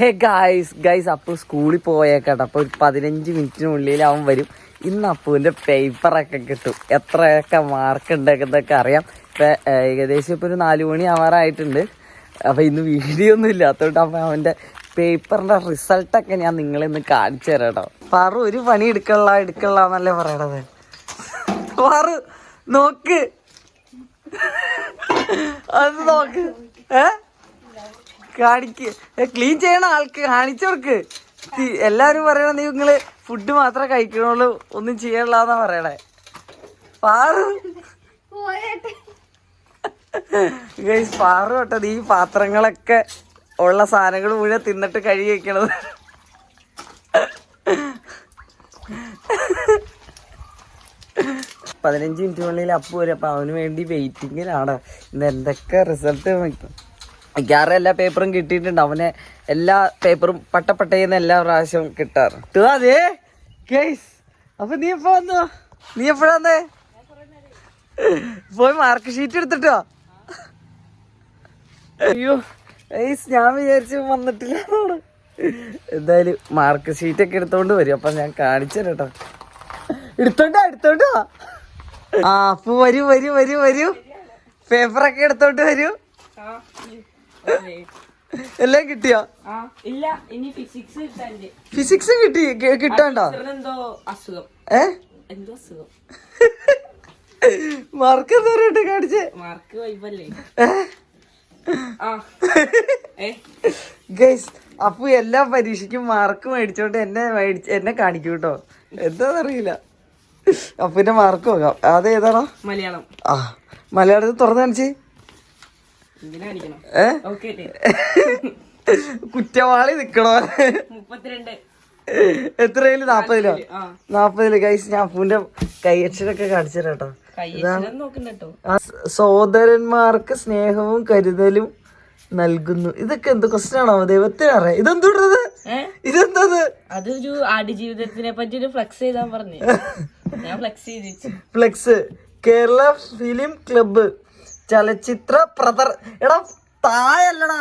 Hey guys guys Appu സ്കൂളിൽ പോയേക്കട്ടെ അപ്പോൾ ഒരു പതിനഞ്ച് മിനിറ്റിനുള്ളിൽ അവൻ വരും. ഇന്ന് അപ്പുവിന്റെ പേപ്പറൊക്കെ കിട്ടും. എത്രയൊക്കെ മാർക്ക് ഉണ്ടെന്നൊക്കെ അറിയാം. ഇപ്പം ഏകദേശം ഇപ്പോൾ ഒരു നാല് മണി ആവാറായിട്ടുണ്ട്. അപ്പോൾ ഇന്ന് വീഡിയോ ഒന്നും ഇല്ലാത്തതുകൊണ്ട് അപ്പം അവന്റെ പേപ്പറിന്റെ റിസൾട്ടൊക്കെ ഞാൻ നിങ്ങളെ ഇന്ന് കാണിച്ചു തരാം കേട്ടോ പറു ഒരു പണി എടുക്കള്ള എടുക്കള്ള എന്നല്ലേ പറയണത്? പറു നോക്ക്. അത് നോക്ക്. ഏ? കാണിക്ക്. ക്ലീൻ ചെയ്യണ ആൾക്ക് കാണിച്ചവർക്ക്. എല്ലാരും പറയണ നീ നിങ്ങൾ ഫുഡ് മാത്രമേ കഴിക്കണുള്ളൂ ഒന്നും ചെയ്യണില്ലാന്നാ പറയണേ. പാറു. ഗൈസ് പാറു കേട്ടത് ഈ പാത്രങ്ങളൊക്കെ ഉള്ള സാധനങ്ങൾ മുഴുവൻ തിന്നിട്ട് കഴുകി വെക്കണത്. പതിനഞ്ച് മിനിറ്റിനുള്ളിൽ അപ്പു വരും അപ്പൊ അവന് വേണ്ടി വെയിറ്റിങ്ങിലാണ് ഇന്ന് എന്തൊക്കെ റിസൾട്ട് മിക്കവാറും എല്ലാ പേപ്പറും കിട്ടിയിട്ടുണ്ട്. അവനെ എല്ലാ പേപ്പറും പട്ടപ്പട്ടയെന്ന് എല്ലാ പ്രാവശ്യവും കിട്ടാറ്. അപ്പൊ നീ എപ്പോ വന്നു? നീ എപ്പോഴാന്നേ പോയി മാർക്ക് ഷീറ്റ് എടുത്തിട്ടോ. അയ്യോ ഗൈസ് ഞാൻ വിചാരിച്ചു വന്നിട്ടില്ല. എന്തായാലും മാർക്ക് ഷീറ്റ് ഒക്കെ എടുത്തോണ്ട് വരും. അപ്പൊ ഞാൻ കാണിച്ചു കേട്ടോ എടുത്തോണ്ടാ എടുത്തോണ്ടാ? ആ അപ്പൊ വരൂ വരൂ വരൂ വരൂ. പേപ്പറൊക്കെ എടുത്തോണ്ട് വരൂ. എല്ലാം കിട്ടിയോ? ഇല്ല ഇനി ഫിസിക്സ് ഫിസിക്സ് കിട്ടി കിട്ടണ്ടോ? എന്തോ അസുഖം. ഏ? എന്തോ അസുഖം. മാർക്ക് എന്തോട്ട് കാണിച്ചേ? മാർക്ക് വൈബല്ലേ ഗൈസ് അപ്പൊ എല്ലാ പരീക്ഷയ്ക്കും മാർക്ക് മേടിച്ചോണ്ട് എന്നെ മേടിച്ച് എന്നെ കാണിക്കും കേട്ടോ എന്താന്നറിയില്ല. അപ്പുവിന്റെ മാർക്ക് നോക്കാം. അതേതാണോ മലയാളം. ആ മലയാളത്തിൽ തുറന്നു കാണിച്ച് എന്തിനാ കാണിക്കണം ഏ ഓക്കെ കുറ്റവാളി നിക്കണോ? എത്രയിൽ? നാപ്പതിലോ? നാപ്പതിൽ. ഗൈസ് ഞാൻ അപ്പൂന്റെ കയ്യക്ഷരൊക്കെ കാണിച്ചു കേട്ടോ സഹോദരന്മാർക്ക് സ്നേഹവും കരുതലും നൽകുന്നു. ഇതൊക്കെ എന്ത് ക്വസ്റ്റ്യൻ ആണോ? ദൈവത്തിന് അറിയാം. ഇതെന്തുണ്ടത് ഇതെന്തത്? അതൊരു ആടുജീവിതത്തിനെ പറ്റി ഒരു ഫ്ലെക്സ് ചെയ്താൻ പറഞ്ഞു. ഞാൻ flex flex Kerala film club ചലച്ചിത്ര പ്രദർ എടാ തായല്ലടാ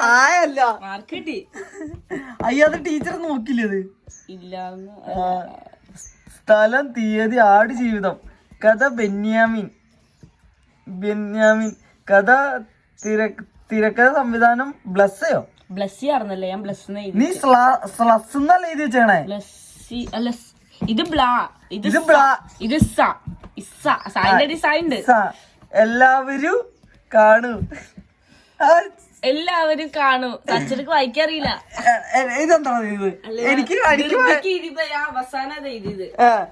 തായല്ല അയ്യോ അത് ടീച്ചർ നോക്കില്ലത് സ്ഥലം തീയതി ആട് ജീവിതം. കഥ ബെന്യാമിൻ. ബെന്യാമിൻ. കഥ തിര തിരക്കഥ സംവിധാനം ബ്ലസ്സയോ? ബ്ലസ്സി ആർന്നല്ലേ ഞാൻ ബ്ലസ് നീ സ്ല- സ്ലസ് എന്നല്ല എഴുതി വെച്ചേണേ ബ്ലസ്സി ഇത് ബ്ലാ. ഇത് ഇത് ബ്ലാ. ഇത് സ. ഇസ സൈന്റെ ഡിസൈൻ ഉണ്ട്. സ- എല്ലാവരും കാണൂ. ആ, എല്ലാവരും കാണും. അച്ഛനക്ക് വായിക്കാറില്ല എ- എ- ഇതെന്താണ് ഇത്? എനിക്ക് എനിക്ക് വ- എനിക്ക് ഇതിപ്പോ ഞാൻ അവസാനം ഇത് എഴുതിയത്. ആ,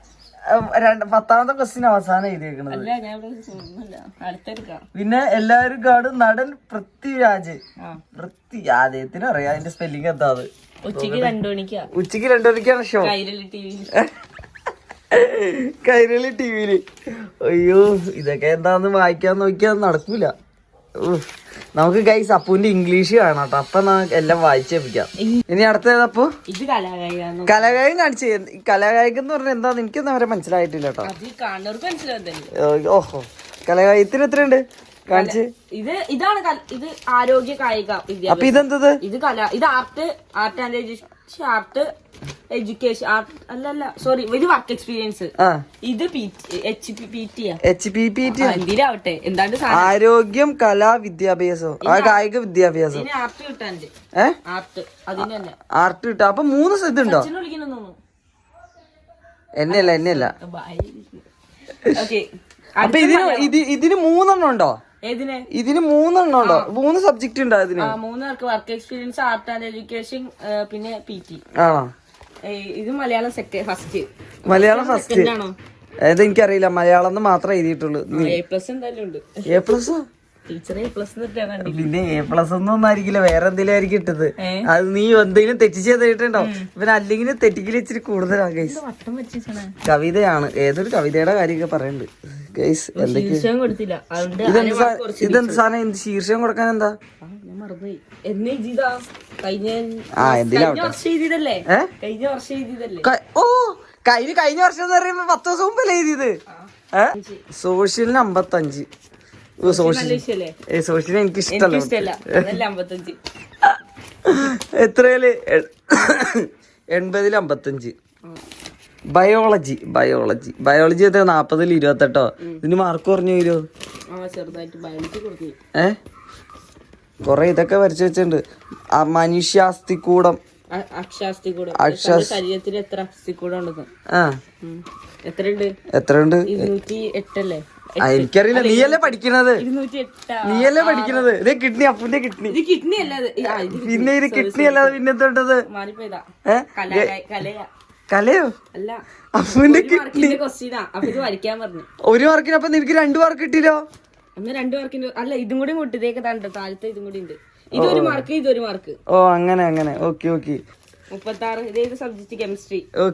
ഉം, രണ്ട് പത്താമത്തെ ക്വസ്റ്റ്യൻ അവസാനം എഴുതിയേക്കണത്. അല്ല ഞാൻ ഇവിടെ ഒന്നുമില്ല അടുത്തെടുക്കാം പിന്നെ എല്ലാവരും കാണും നടൻ പൃഥ്വിരാജ്. ആ. പൃഥ്വി അദ്ദേഹത്തിന് അറിയാം അതിന്റെ സ്പെല്ലിംഗ് എന്താ അത്. ഉച്ചയ്ക്ക് രണ്ടു മണിക്കാ ഉച്ചയ്ക്ക് രണ്ടു മണിക്കാണ് ഷോ കൈരളി ടി വിയിൽ അയ്യോ ഇതൊക്കെ എന്താന്ന് വായിക്കാൻ നോക്കിയാൽ നടക്കൂല. നമുക്ക് ഗൈസ് അപ്പുവിന്റെ ഇംഗ്ലീഷ് കാണാം കേട്ടോ അപ്പൊ എല്ലാം വായിച്ചേപ്പിക്കാം ഇനി ഇത് കലാകായികാന്ന്. കലാകായികം കാണിച്ചു കലാകായികം എന്ന് പറഞ്ഞാൽ എന്താന്ന് എനിക്കൊന്നും അവരെ മനസ്സിലായിട്ടില്ല കേട്ടോ. ഓഹോ. കലാകായികത്തിന് എത്രയുണ്ട്? കാണിച്ച്. ഇത് ഇതാണ് ഇത് ആരോഗ്യ കായിക അപ്പൊ ഇതെന്തത്? ഇത് കല ഇത് art art and art education art അല്ല അല്ല സോറി ഇത് വർക്ക് എക്സ്പീരിയൻസ്. ഇത് H P T H P P T എന്തിനാവട്ടെ? എന്താണ് ആരോഗ്യം കലാ വിദ്യാഭ്യാസം. ആ കായിക വിദ്യാഭ്യാസം. ആർട്ട് കിട്ടാണ്ട് ആർട്ട് അതിന് തന്നെ. ആർട്ട് കിട്ടാ. അപ്പൊ മൂന്ന് ഇതുണ്ടോ ഉണ്ടോ എന്നല്ല എന്നല്ല എന്നെയല്ല എന്നെയല്ല. അപ്പൊ ഇതിന് ഇതിന് മൂന്നെണ്ണം ഉണ്ടോ? ഇതിന് മൂന്നെണ്ണം ഉണ്ടോ? മൂന്ന് സബ്ജക്ട് ഉണ്ടോ ഇതിന്? മൂന്ന് പേർക്ക് work experience art and education പിന്നെ പി ടി ആണോ? ഇത് Malayalam second first Malayalam first അതായത് അത് എനിക്കറിയില്ല മലയാളം എന്ന് മാത്രമേ എഴുതിയിട്ടുള്ളൂ. എ പ്ലസ് എന്തായാലും ഉണ്ട്. എ പ്ലസോ പിന്നെ എ പ്ലസ് ഒന്നും ആയിരിക്കില്ല വേറെ എന്തെങ്കിലും ആയിരിക്കും ഇട്ടത്. അത് നീ എന്തെങ്കിലും തെറ്റിച്ച് ചെയ്തിട്ടുണ്ടോ? പിന്നെ അല്ലെങ്കിൽ തെറ്റിക്കൽ ഇച്ചിരി കൂടുതലാണ് കവിതയാണ്. ഏതൊരു കവിതയുടെ കാര്യമൊക്കെ പറയുന്നുണ്ട്. ഗൈസ് എന്തൊക്കെ? ഇതെന്ത് സാധനം? എന്ത് ശീർഷകം കൊടുക്കാൻ എന്താ? ആ, എന്തിനാവട്ടെ ഓ കഴിഞ്ഞ കഴിഞ്ഞ വർഷം എന്ന് പറയുമ്പോ പത്ത് ദിവസം മുമ്പല്ലേ എഴുതിയത്? സോഷ്യലിന് അമ്പത്തഞ്ച്. സോഷ്യൽ സോഷ്യൽ എനിക്ക് ഇഷ്ടമല്ല എത്രയിൽ? എൺപതിൽ അമ്പത്തഞ്ച്. ബയോളജി ബയോളജി ബയോളജി എത്ര നാപ്പതിൽ ഇരുപത്തെട്ടോ? ഇതിന് മാർക്ക് കുറഞ്ഞു വരുമോ? ആ ചെറുതായിട്ട് ബയോളജി കൊടുത്തു ഏ? കൊറേ ഇതൊക്കെ വരച്ചു വെച്ചിട്ടുണ്ട്. ആ മനുഷ്യാസ്തിക്കൂടം കൂടം ശരീരത്തിൽ എത്ര എത്ര ഉണ്ട് എനിക്കറിയില്ല. നീയല്ലേ പഠിക്കണത്? നീയല്ലേ പഠിക്കണത്? ഇത് കിഡ്നി അപ്പുന്റെ കിഡ്നി. കിഡ്നി അല്ല ഇത്. ആ, ഇത് പിന്നെ ഇത് കിഡ്നി അല്ലാതെ പിന്നെ തൊട്ടത് കലയാ അല്ല. അപ്പുന്റെ ഒരു മാർക്കിന്റെ ക്വസ്റ്റ്യനാ അപ്പൊ ഒരു നിനക്ക് രണ്ടു മാർക്ക് കിട്ടിയില്ലോ? അന്ന് രണ്ടു മാർക്കിന്റെ അല്ല ഇതും കൂടി കൂട്ടിയതേക്ക് താണ്ട്? താഴത്തെ ഇതും കൂടി ഉണ്ട്. ഇതൊരു മാർക്ക് ഇതൊരു മാർക്ക് ഓ അങ്ങനെ അങ്ങനെ. Okay okay.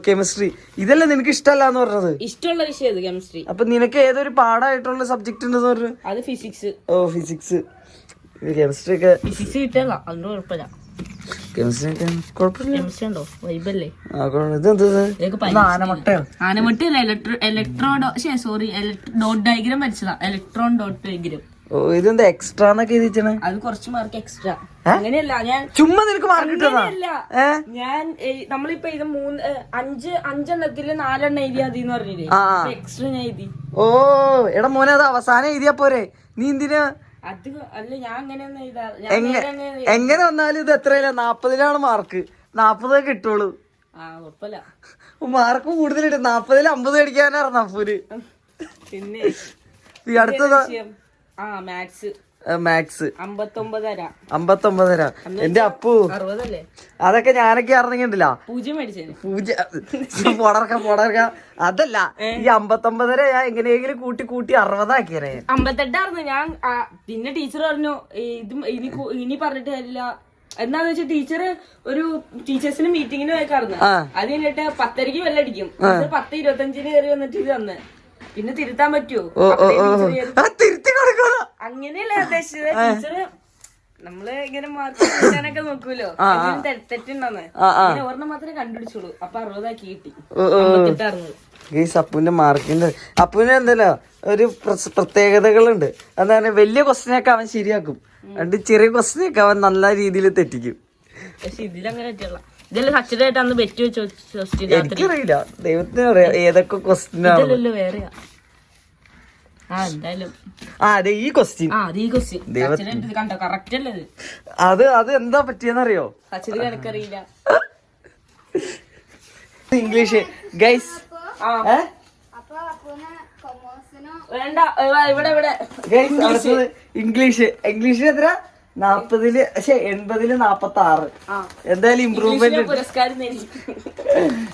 കെമിസ്ട്രി ഇതല്ലേ നിനക്ക് ഇഷ്ടമല്ല എന്ന് പറഞ്ഞത്? ഇഷ്ടമുള്ള വിഷയം കെമിസ്ട്രി അപ്പൊ നിനക്ക് ഏതൊരു പാടായിട്ടുള്ള സബ്ജക്ട് ഉണ്ടെന്ന് പറഞ്ഞു? അത് ഫിസിക്സ് ഓ ഫിസിക്സ് കെമിസ്ട്രി ഒക്കെ ഫിസിക്സ് കിട്ടിയല്ല അതുകൊണ്ട് കുഴപ്പമില്ല. കെമിസ്ട്രി ഒക്കെ കുഴപ്പമില്ല കെമിസ്ട്രി ഉണ്ടോ വൈബല്ലേ ആ, കുഴപ്പം- ഇതെന്ത് ഇത്? ഇതൊക്കെ ഇത് ആനമുട്ടയോ ആനമട്ടില്ല electro electro sorry dot diagram വരച്ചതാ electron dot diagram ഇതെന്താ എക്സ്ട്രാ എന്നൊക്കെ എഴുതിച്ചണേ അത് കുറച്ച് മാർക്ക് എക്സ്ട്രാ അങ്ങനെയല്ല ഞാൻ ചുമ്മാ നിനക്ക് മാർക്ക് ഞാൻ നമ്മളിപ്പോ ഇത് മൂന്ന് അഞ്ച് അഞ്ചെണ്ണത്തിൽ നാലെണ്ണം എന്ന് പറഞ്ഞില്ലേ. എക്സ്ട്രാ ഞാൻ എഴുതി. ഓ എടാ മോനെ അത് അവസാനം എഴുതിയാ പോരെ. നീ എന്തിനാ അത് അല്ല ഞാൻ അങ്ങനെയൊന്നും ഇതാ എങ്ങനെ വന്നാലും ഇത് എത്രയില്ല നാപ്പതിലാണ് മാർക്ക് നാപ്പതേ കിട്ടുള്ളൂ. ആ ഉറപ്പല്ല. മാർക്ക് കൂടുതലിട്ട് നാപ്പതിൽ അമ്പത് അടിക്കാനായിരുന്നു അപ്പൂര്. പിന്നെ ഈ അടുത്തതാ ആ മാത്സ് മാത്സ് അമ്പത്തൊമ്പതര. അമ്പത്തൊമ്പതര. എന്റെ അപ്പു. അതൊക്കെ ഞാനൊക്കെ അറിഞ്ഞിട്ടില്ല മേടിച്ചേന്. പൂജ പൊടർക്ക പൊടർക്ക. അതല്ല ഈ അമ്പത്തൊമ്പതര ഞാൻ എങ്ങനെയെങ്കിലും കൂട്ടി കൂട്ടി അറുപതാക്കിയനെ അമ്പത്തെട്ടായിരുന്നു. ഞാൻ പിന്നെ ടീച്ചർ പറഞ്ഞു ഇത് ഇനി ഇനി പറഞ്ഞിട്ട് കാര്യമില്ല. എന്താന്ന് വെച്ചാൽ ടീച്ചർ ഒരു ടീച്ചേഴ്സിന് മീറ്റിങ്ങിന് പോയി കറന്ന് അത് കഴിഞ്ഞിട്ട് പത്തരക്ക് വെല്ലടിക്കും പത്ത് ഇരുപത്തഞ്ചിന് കയറി വന്നിട്ട് ഇത് തന്നെ. പിന്നെ തിരുത്താൻ പറ്റുമോ. തിരുത്തി അങ്ങനെയല്ല ഉദ്ദേശിച്ചത്? ടീച്ചറ് നമ്മൾ ഇങ്ങനെ മാർക്ക് കിട്ടാനൊക്കെ നോക്കൂലോ? ഓർമ്മ തെറ്റുണ്ടെന്ന് ഒരെണ്ണം മാത്രമേ കണ്ടുപിടിച്ചുള്ളൂ. അപ്പൊ അറുപതാക്കി കിട്ടി. ഓ. അപ്പുവിന്റെ മാർക്കിന്റെ അപ്പുവിന് എന്തല്ലോ ഒരു പ്രത്യേകതകളുണ്ട്. പറയുക വലിയ ക്വസ്റ്റ്യനൊക്കെ അവൻ ശരിയാക്കും. രണ്ട് ചെറിയ ക്വസ്റ്റ്യനൊക്കെ അവൻ നല്ല രീതിയിൽ തെറ്റിക്കും. പക്ഷെ ഇതിലങ്ങനെ പറ്റില്ല ഇതെല്ലാം സച്ചിനായിട്ട് അന്ന് വെച്ച് എനിക്കറിയില്ല. ദൈവത്തിന് അറിയാം ഏതൊക്കെ ക്വസ്റ്റ്യൻ ആണ് ഇതല്ലല്ലോ വേറെയാ. ആ അതെ ഈ ക്വസ്റ്റ്യൻ ആ അത് എന്താ പറ്റിയെന്നറിയോ? ഇംഗ്ലീഷ്. Guys English. ഇംഗ്ലീഷ്. എത്ര? നാപ്പതിൽ പക്ഷെ എൺപതിൽ നാപ്പത്തി ആറ് എന്തായാലും ഇമ്പ്രൂവ്മെന്റ്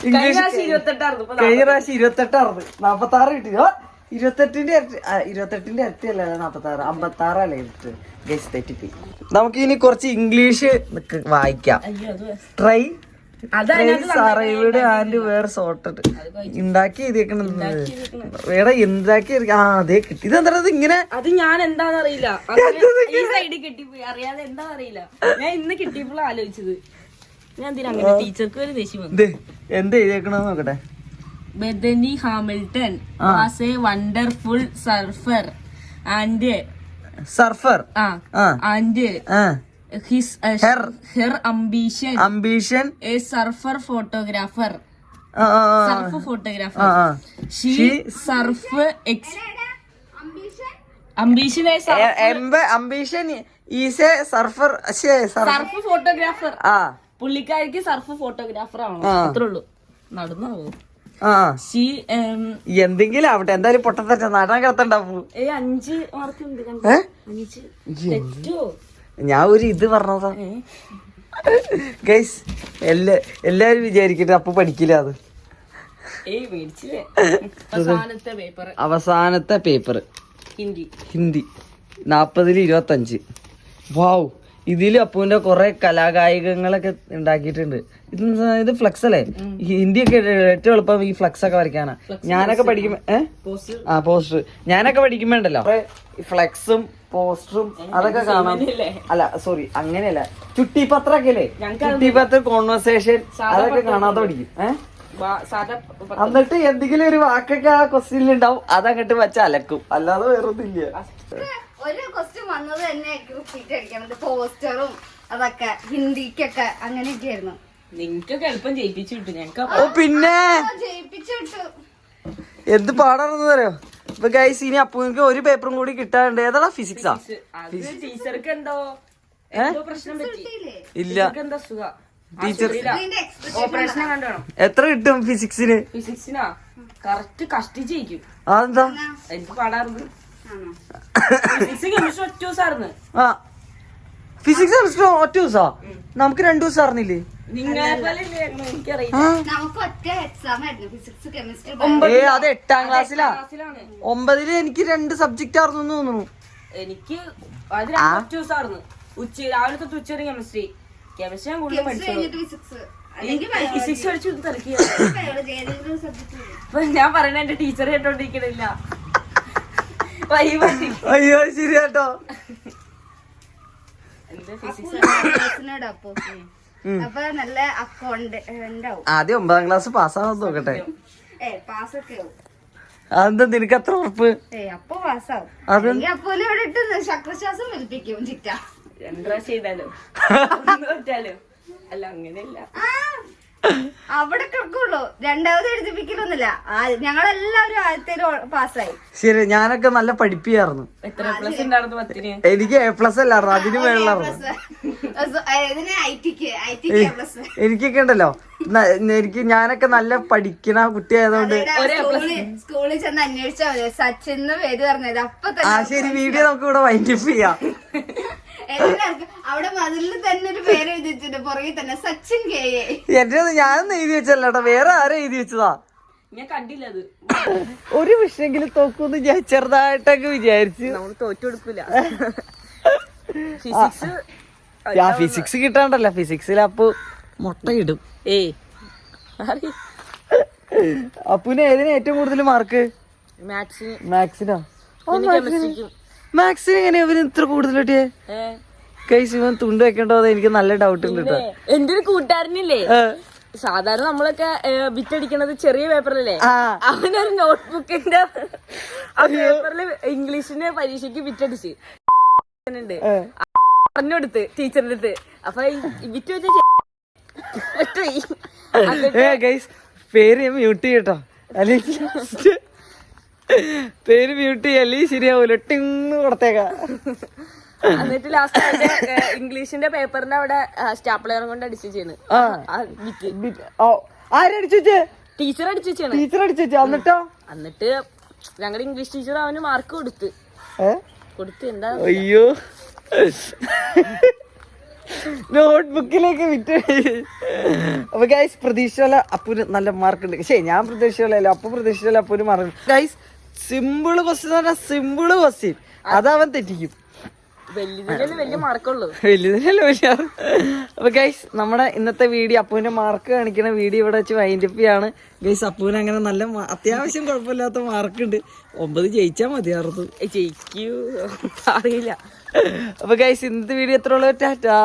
ഇംഗ്ലീഷ് കഴിഞ്ഞ പ്രാവശ്യം ഇരുപത്തെട്ടായിരുന്നു. നാപ്പത്തി ആറ് കിട്ടിയോ ഇരുപത്തെട്ടിന്റെ ഇരട്ടി ഇരുപത്തെട്ടിന്റെ ഇരട്ടി അല്ല നാപ്പത്തി ആറ് അമ്പത്തി ആറല്ലേ കിട്ടി ഗൈസ് നമുക്ക് ഇനി കുറച്ച് ഇംഗ്ലീഷ് വായിക്കാം ട്രൈ ആൻഡ് വേർ സോർട്ടഡ് ഉണ്ടാക്കി എഴുതിയേക്കണത്. വേറെ എന്താക്കി ആ അതെ കിട്ടി. ഇതെന്താ ഇങ്ങനെ? അത് ഞാൻ എന്താന്നറിയില്ല ഈ സൈഡിൽ കെട്ടിപ്പോയി. അറിയാതെ എന്താന്നറിയില്ല ഞാൻ ഇന്ന് കിട്ടിയപ്പോൾ ആലോചിച്ചത്. ഞാൻ ടീച്ചർക്ക് ഒരു ദേഷ്യം എന്ത് എഴുതിയേക്കണെന്ന് നോക്കട്ടെ. Bethany Hamilton was a wonderful surfer and surfer. Ah and his Her. Her. Ambition ambition a surfer photographer. Surf photographer. She surf ex. Ambition a ambition is a surfer surf. Photographer. Ah. പുള്ളിക്കാരിക്ക് surf photographer ആണോ അത്രേ ഉള്ളൂ. നടന്നു? പോകും ആ she എന്തെങ്കിലും ആവട്ടെ എന്തായാലും പൊട്ടത്തറ്റ നാടാൻ കിടത്തണ്ടാവൂ ഞാൻ ഒരു ഇത് പറഞ്ഞതാ? ഗൈസ് എല്ലാ എല്ലാരും വിചാരിക്കട്ടെ അപ്പൊ പഠിക്കില്ല അത്. അവസാനത്തെ പേപ്പർ ഹിന്ദി. ഹിന്ദി. നാപ്പതിൽ ഇരുപത്തഞ്ച്. വാവ് ഇതിൽ അപ്പുവിന്റെ കുറെ കലാകായികങ്ങളൊക്കെ ഉണ്ടാക്കിയിട്ടുണ്ട്. ഇത് ഇത് ഫ്ലെക്സ് അല്ലേ? ഹിന്ദി ഒക്കെ ഏറ്റവും എളുപ്പം ഈ ഫ്ലെക്സ് ഒക്കെ വരയ്ക്കാനാ. ഞാനൊക്കെ പഠിക്കുമ്പോ ഏഹ് പോസ്റ്റർ. ആ പോസ്റ്റർ. ഞാനൊക്കെ പഠിക്കുമ്പോ ഉണ്ടല്ലോ ഫ്ലക്സും പോസ്റ്ററും അതൊക്കെ കാണാം. അല്ല സോറി അങ്ങനെയല്ല. ചുട്ടിപ്പത്രൊക്കെ അല്ലേ ഞങ്ങക്ക് ചുട്ടിപ്പത്ര കോൺവെർസേഷൻ അതൊക്കെ കാണാതെ പഠിക്കും. ഏഹ് എന്നിട്ട് എന്തെങ്കിലും ഒരു വാക്കൊക്കെ ആ ക്വസ്റ്റ്യനിൽ ഉണ്ടാവും അതങ്ങോട്ട് വെച്ച് അലക്കും. അല്ലാതെ വേറൊന്നുമില്ല. ഒരു ക്വസ്റ്റ്യൻ വന്നത് തന്നെ റിപ്പീറ്റ് അടിക്കണം പോസ്റ്ററും അതൊക്കെ ഹിന്ദിക്കൊക്കെ അങ്ങനെയൊക്കെ ആയിരുന്നു നിങ്ങൾക്കൊക്കെ എളുപ്പം ജയിപ്പിച്ചു വിട്ടു ഞങ്ങൾക്ക് ഓ പിന്നെ? ജയിപ്പിച്ചു വിട്ടു എന്ത് പാടാണെന്ന് അറിയോ? ഇപ്പൊ ഗൈസ് ഇനി നിങ്ങൾക്ക് ഒരു പേപ്പറും കൂടി കിട്ടാനുണ്ട് ഏതാ ഫിസിക്സാ ടീച്ചർക്ക് എന്തോ പ്രശ്നം ഇല്ല. ടീച്ചർക്ക് എന്താ സുഖ ടീച്ചർ എത്ര കിട്ടും ഫിസിക്സിന് ഫിസിക്സിനാ കറക്റ്റ് കഷ്ടിച്ചിരിക്കും അതെന്താ? എനിക്ക് പാടാറുണ്ട്. ആണോ? ഫിസിക്സ് കെമിസ്ട്രി ഒറ്റ ദിവസമായിരുന്നു ആ. ഫിസിക്സ് ഒറ്റ ദിവസാ? നമുക്ക് രണ്ടു ദിവസം അറിഞ്ഞില്ലേ? ആ. ഏ അത് എട്ടാം ക്ലാസ്സിലാ ക്ലാസ്സിലാണ് ഒമ്പതിൽ എനിക്ക് രണ്ട് സബ്ജക്റ്റ് ആർന്നു തോന്നുന്നു. എനിക്ക് ഉച്ച രാവിലെ തൊട്ട് ഉച്ച വരെ കെമിസ്ട്രി കെമിസ്ട്രി ഞാൻ കൂടുതൽ ഫിസിക്സ് പഠിച്ചു ഞാൻ പറയണ എന്റെ ടീച്ചർ കേട്ടോണ്ടിരിക്കണില്ല. അക്കൗണ്ട് ഉണ്ടാവും. ആദ്യം ഒമ്പതാം ക്ലാസ് പാസ്സാവാൻ നോക്കട്ടെ. അതെന്താ നിനക്ക് അത്ര ഉറപ്പ്? ശക്രശ്വാസം വലിപ്പിക്കും ചിറ്റ. രണ്ടു പ്രാവശ്യം ചെയ്താലോ അല്ല അങ്ങനെയല്ല. ആ, അവിടെ കിടക്കുള്ളൂ. രണ്ടാമത് എഴുതിപ്പിക്കലൊന്നുമില്ല. ആ- ഞങ്ങളെല്ലാവരും ആദ്യത്തെ പാസ്സായി. ശരി ഞാനൊക്കെ നല്ല പഠിപ്പിയായിരുന്നു. എനിക്ക് എ പ്ലസ് അല്ലായിരുന്നു അതിന് മേളിലായിരുന്നു. എനിക്കൊക്കെ ഉണ്ടല്ലോ. എനിക്ക് ഞാനൊക്കെ നല്ല പഠിക്കണ കുട്ടിയായതുകൊണ്ട് സ്കൂളിൽ സ്കൂളിൽ ചെന്ന് അന്വേഷിച്ചാൽ സച്ചിന്ന് സച്ചിൻ പേര് പറഞ്ഞത്. അപ്പൊ ആ ശരി വീഡിയോ നമുക്ക് ഇവിടെ വൈൻഡപ്പ് ചെയ്യാം. എല്ലാവർക്കും അവിടെ മതിലിൽ തന്നെ ഒരു പേര് എഴുതി വെച്ചിട്ടുണ്ട്. പുറകെ തന്നെ സച്ചിൻ കെ എ. എന്റെ ഞാനൊന്നും എഴുതി വെച്ചല്ലോ വേറെ ആരും എഴുതി വെച്ചതാ. ഞാൻ കണ്ടില്ല അത്. ഒരു വിഷയെങ്കിലും തോക്കൂന്ന് ഞാൻ ചെറുതായിട്ടൊക്കെ വിചാരിച്ചു. നമ്മൾ തോറ്റു കൊടുക്കില്ല ഫിസിക്സ് ആ ഫിസിക്സ് കിട്ടാണ്ടല്ല. ഫിസിക്സിൽ അപ്പൊ മുട്ടയിടും. ഏയ് അപ്പുവിന് ഏതിന് ഏറ്റവും കൂടുതൽ മാർക്ക്? മാത്സിന്? മാത്സിനോ കെമിസ്ട്രിക്കും മാത്സിന് എങ്ങനെ അവർ ഇത്ര ഏഹ് കൈസ് ഇവൻ തുണ്ട് വെക്കണ്ടോ എനിക്ക് നല്ല ഡൗട്ട് ഉണ്ട് കേട്ടോ എന്റെ ഒരു കൂട്ടുകാരനില്ലേ? സാധാരണ നമ്മളൊക്കെ ബിറ്റടിക്കണത് ചെറിയ പേപ്പറിലല്ലേ അവനൊരു നോട്ട്ബുക്കിന്റെ ആ പേപ്പറിൽ ഇംഗ്ലീഷിന്റെ പരീക്ഷയ്ക്ക് ബിറ്റടിച്ച്. പറഞ്ഞെടുത്ത് ടീച്ചറിന്റെ അടുത്ത്. അപ്പൊ വിറ്റ് ബിറ്റ് വെച്ച പേര് ഞാൻ മ്യൂട്ട് ചെയ്യട്ടോ. അല്ലെങ്കിൽ പേര് ബ്യൂട്ടി അല്ലേ? ശരിയാവൂല. ടിങ് കൊടുത്തേക്കാ. എന്നിട്ട് ലാസ്റ്റ് ഇംഗ്ലീഷിന്റെ പേപ്പറിന്റെ അവിടെ സ്റ്റാപ്ലയർ കൊണ്ട് അടിച്ചു ചെയ്യുന്നു ആ. ആ ബിറ്റ് ആരടിച്ചു ടീച്ചർ അടിച്ചു ടീച്ചർ അടിച്ചു എന്നിട്ടോ? എന്നിട്ട് ഞങ്ങളുടെ ഇംഗ്ലീഷ് ടീച്ചർ അവന് മാർക്ക് കൊടുത്ത്. കൊടുത്ത് എന്താ? അയ്യോ. നോട്ട്ബുക്കിലേക്ക് വിറ്റ്. അപ്പൊ ഗൈസ് പ്രതീക്ഷ അപ്പുന് നല്ല മാർക്ക് ഉണ്ട്. ശരി ഞാൻ പ്രതീക്ഷയല്ല അപ്പൊ പ്രതീക്ഷയല്ല അപ്പുന് മാർക്ക് ഗൈസ് സിമ്പിൾ ക്വസ്റ്റ്യൻ എന്ന് പറഞ്ഞാൽ സിമ്പിൾ ക്വസ്റ്റ്യൻ അതവൻ തെറ്റിക്കും. വലിയ മാർക്കുള്ളൂ. വലിയതിനല്ല വലിയ അപ്പൊ ഗൈസ് നമ്മുടെ ഇന്നത്തെ വീഡിയോ അപ്പുവിന്റെ മാർക്ക് കാണിക്കുന്ന വീഡിയോ ഇവിടെ വെച്ച് വൈൻഡപ്പ് ചെയ്യാണ്. ഗൈസ് അപ്പുവിന് അങ്ങനെ നല്ല അത്യാവശ്യം കുഴപ്പമില്ലാത്ത മാർക്ക് ഉണ്ട് ഒമ്പത് ജയിച്ചാൽ മതിയായിരുന്നു ജയിക്കൂ. അറിയില്ല. അപ്പൊ ഗൈസ് ഇന്നത്തെ വീഡിയോ എത്ര ഉള്ളൂ? ടാറ്റാ.